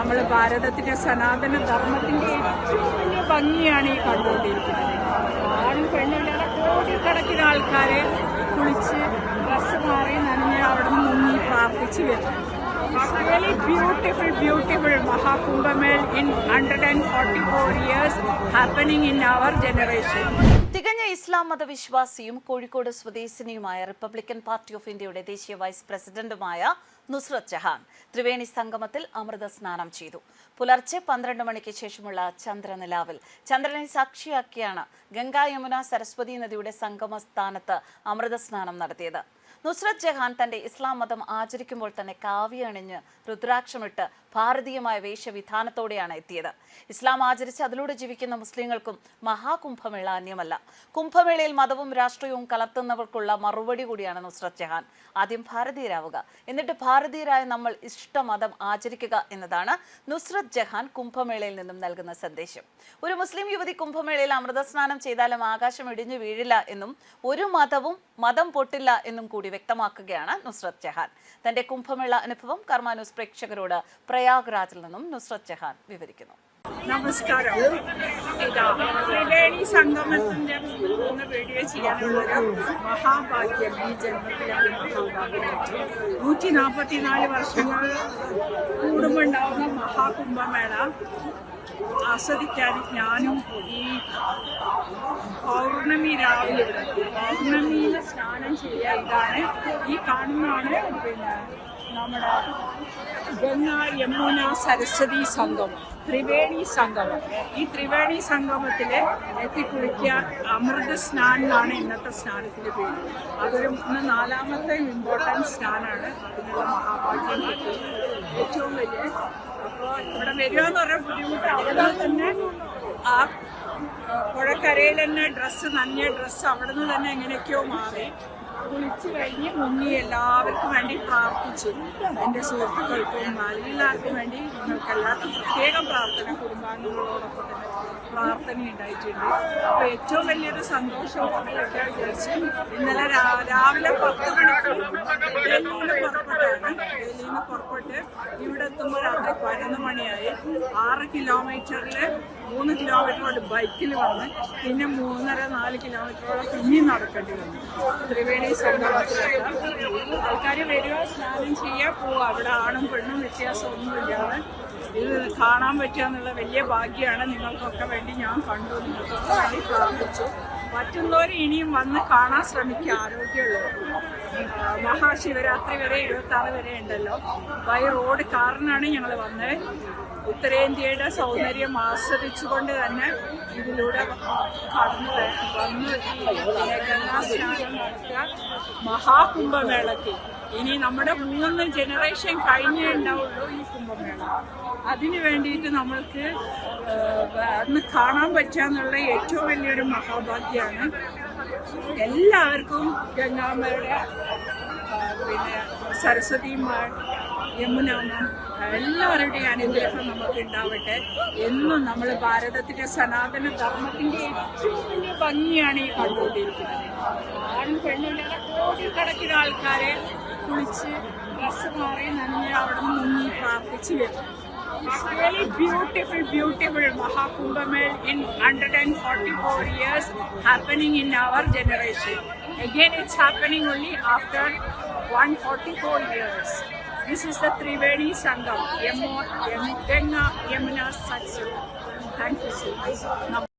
നമ്മൾ ഭാരതത്തിന്റെ സനാതന ധർമ്മത്തിന്റെ ഏറ്റവും വലിയ ഭംഗിയാണ് ഈ കണ്ടുകൊണ്ടിരിക്കുന്നത്. ആണും പെണ്ണില്ലാതെ കോടിക്കണക്കിന് ആൾക്കാരെ കുളിച്ച് ഡ്രസ്സ് മാറി നനഞ്ഞ് അവിടെ നിന്ന് മുങ്ങി പ്രാർത്ഥിച്ച് വരുന്നു. Beautiful really beautiful, beautiful and in 144 years happening in our generation തികഞ്ഞ ഇസ്ലാം മതവിശ്വാസിയും കോഴിക്കോട് സ്വദേശിനിയുമായ റിപ്പബ്ലിക്കൻ പാർട്ടി ഓഫ് ഇന്ത്യയുടെ ദേശീയ വൈസ് പ്രസിഡന്റുമായ നുസ്രത് ജഹാൻ ത്രിവേണി സംഗമത്തിൽ അമൃത സ്നാനം ചെയ്തു. പുലർച്ചെ പന്ത്രണ്ട് മണിക്ക് ശേഷമുള്ള ചന്ദ്രനിലാവിൽ. ചന്ദ്രനെ സാക്ഷിയാക്കിയാണ് ഗംഗാ യമുന സരസ്വതി നദിയുടെ സംഗമ സ്ഥാനത്ത് അമൃത സ്നാനം നടത്തിയത്. നുസ്രത് ജഹാൻ തന്റെ ഇസ്ലാം മതം ആചരിക്കുമ്പോൾ തന്നെ കാവ്യ അണിഞ്ഞ് രുദ്രാക്ഷമിട്ട് ഭാരതീയമായ വേഷവിധാനത്തോടെയാണ് എത്തിയത്. ഇസ്ലാം ആചരിച്ച് അതിലൂടെ ജീവിക്കുന്ന മുസ്ലിങ്ങൾക്കും മഹാകുംഭമേള അന്യമല്ല. കുംഭമേളയിൽ മതവും രാഷ്ട്രീയവും കലർത്തുന്നവർക്കുള്ള മറുപടി കൂടിയാണ് നുസ്രത് ജഹാൻ. ആദ്യം ഭാരതീയരാവുക. എന്നിട്ട് ഭാരതീയരായ നമ്മൾ ഇഷ്ടമതം ആചരിക്കുക എന്നതാണ് നുസ്രത് ജഹാൻ കുംഭമേളയിൽ നിന്നും നൽകുന്ന സന്ദേശം. ഒരു മുസ്ലിം യുവതി കുംഭമേളയിൽ അമൃതസ്നാനം ചെയ്താലും ആകാശം ഇടിഞ്ഞു വീഴില്ല എന്നും ഒരു മതവും മതം പൊട്ടില്ല എന്നും കൂടി വ്യക്തമാക്കുകയാണ് നുസ്രത് ജഹാൻ. തന്റെ കുംഭമേള അനുഭവം കർമാനുസ് പ്രേക്ഷകരോട് പ്രയാഗ്രാജിൽ നിന്നും നുസ്രത് ജഹാൻ വിവരിക്കുന്നു. നമസ്കാരം. ഇതാ ത്രിവേണി സംഗമത്തിന്റെ മൂന്ന് വീഡിയോ ചെയ്യാനുള്ളൊരു മഹാഭാഗ്യം ഈ ജന്മത്തിലാണ് മഹാഭാഗ്യം നൂറ്റി നാൽപ്പത്തിനാല് വർഷങ്ങൾ കൂടുമ്പോൾ ഉണ്ടാവുന്ന മഹാകുംഭമേള. ആസ്വദിക്കാൻ ഞാനും ഈ പൗർണമി രാവിലെ പൗർണമിയിൽ സ്നാനം ചെയ്യുക ഇതാണ് ഈ കാണുന്നതാണ് പിന്നെ നമ്മുടെ ഗംഗ യമുന സരസ്വതി സംഗമം ത്രിവേണി സംഗമം. ഈ ത്രിവേണി സംഗമത്തിൽ എത്തിക്കുളിക്കുക അമൃത സ്നാൻ എന്നാണ് ഇന്നത്തെ സ്നാനത്തിന്റെ പേര്. അതൊരു നാലാമത്തെ ഇമ്പോർട്ടന്റ് സ്നാനാണ്. അതിനുള്ള മഹാഭാഗ്യം ഏറ്റവും വലിയ അപ്പോൾ ഇവിടെ വരിക എന്ന് പറഞ്ഞാൽ ബുദ്ധിമുട്ട് അവിടെ തന്നെ ആ, പുഴക്കരയിൽ തന്നെ ഡ്രസ്സ് നനഞ്ഞ ഡ്രസ്സ് അവിടെ നിന്ന് തന്നെ എങ്ങനെയൊക്കെയോ മാറി. കുളിച്ച് കഴിഞ്ഞ് മുങ്ങി എല്ലാവർക്കും വേണ്ടി പ്രാർത്ഥിച്ചു. എന്റെ സുഹൃത്തുക്കൾക്കും എല്ലാവർക്കും വേണ്ടി ഞങ്ങൾക്കെല്ലാവർക്കും പ്രത്യേകം പ്രാർത്ഥന കുടുംബാംഗങ്ങളോടൊപ്പം തന്നെ പ്രാർത്ഥന ഉണ്ടായിട്ടുണ്ട്. അപ്പോൾ ഏറ്റവും വലിയൊരു സന്തോഷം ഇന്നലെ രാവിലെ പത്ത് മണിക്ക് ഡൽഹിയിൽ നിന്ന് പുറപ്പെട്ട് ഇവിടെ എത്തുമ്പോൾ രാത്രി പതിനൊന്ന് മണിയായി ആറ് കിലോമീറ്ററിൽ മൂന്ന് കിലോമീറ്ററോട് ബൈക്കിൽ വന്ന് പിന്നെ മൂന്നര നാല് കിലോമീറ്ററോളം പിന്നെയും നടക്കേണ്ടി വന്നു. ത്രിവേണി സംഗമത്തിലൊക്കെ ആൾക്കാർ വരിക സ്നാനം ചെയ്യുക പോവുക. അവിടെ ആണും പെണ്ണും വ്യത്യാസമൊന്നുമില്ലാതെ ഇത് കാണാൻ പറ്റുക എന്നുള്ള വലിയ ഭാഗ്യമാണ്. നിങ്ങൾക്കൊക്കെ വേണ്ടി ഞാൻ കണ്ടു. നിങ്ങൾക്കൊക്കെ വേണ്ടി പ്രാർത്ഥിച്ചു. മറ്റുള്ളവർ ഇനിയും വന്ന് കാണാൻ ശ്രമിക്കുക. ആരോഗ്യമുള്ളവർ മഹാശിവരാത്രി വരെ ഇരുപത്തി ആറ് വരെ ഉണ്ടല്ലോ. ബൈ റോഡ് കാറിനാണ് ഞങ്ങൾ വന്നത് ഉത്തരേന്ത്യയുടെ സൗന്ദര്യം ആസ്വദിച്ചുകൊണ്ട് തന്നെ ഇതിലൂടെ കടന്നു വന്ന് ഗംഗാസ്നാനം നടത്തുക മഹാകുംഭമേളയ്ക്ക്. ഇനി നമ്മുടെ മൂന്ന് ജനറേഷൻ കഴിഞ്ഞേ ഉണ്ടാവുള്ളൂ ഈ കുംഭമേള. അതിനു വേണ്ടിയിട്ട് നമ്മൾക്ക് അന്ന് കാണാൻ പറ്റുക ഏറ്റവും വലിയൊരു മഹാഭാഗ്യമാണ് എല്ലാവർക്കും ഗംഗാമ്മയുടെ പിന്നെ സരസ്വതിമാർ യമുനാമ്മ എല്ലാവരുടെയും അനുഗ്രഹം നമുക്ക് ഉണ്ടാവട്ടെ എന്നും നമ്മൾ ഭാരതത്തിന്റെ സനാതന ധർമ്മത്തിന്റെ ഏറ്റവും വലിയ ഭംഗിയാണ് ഈ കണ്ടുകൊണ്ടിരിക്കുന്നത്. ആണും പെണ്ണുമില്ലാതെ കോടിക്കണക്കിന് ആൾക്കാരെ കുളിച്ച് ഡ്രസ്സ് മാറി നന്ദി അവിടെ നിന്ന് പ്രാർത്ഥിച്ച് വരുന്നു. It's really beautiful, beautiful Mahakumbhamel in 144 years happening in our generation. Again, it's happening only after 144 years. This is the Triveni Sangam, Yamuna Satsang. Thank you so much.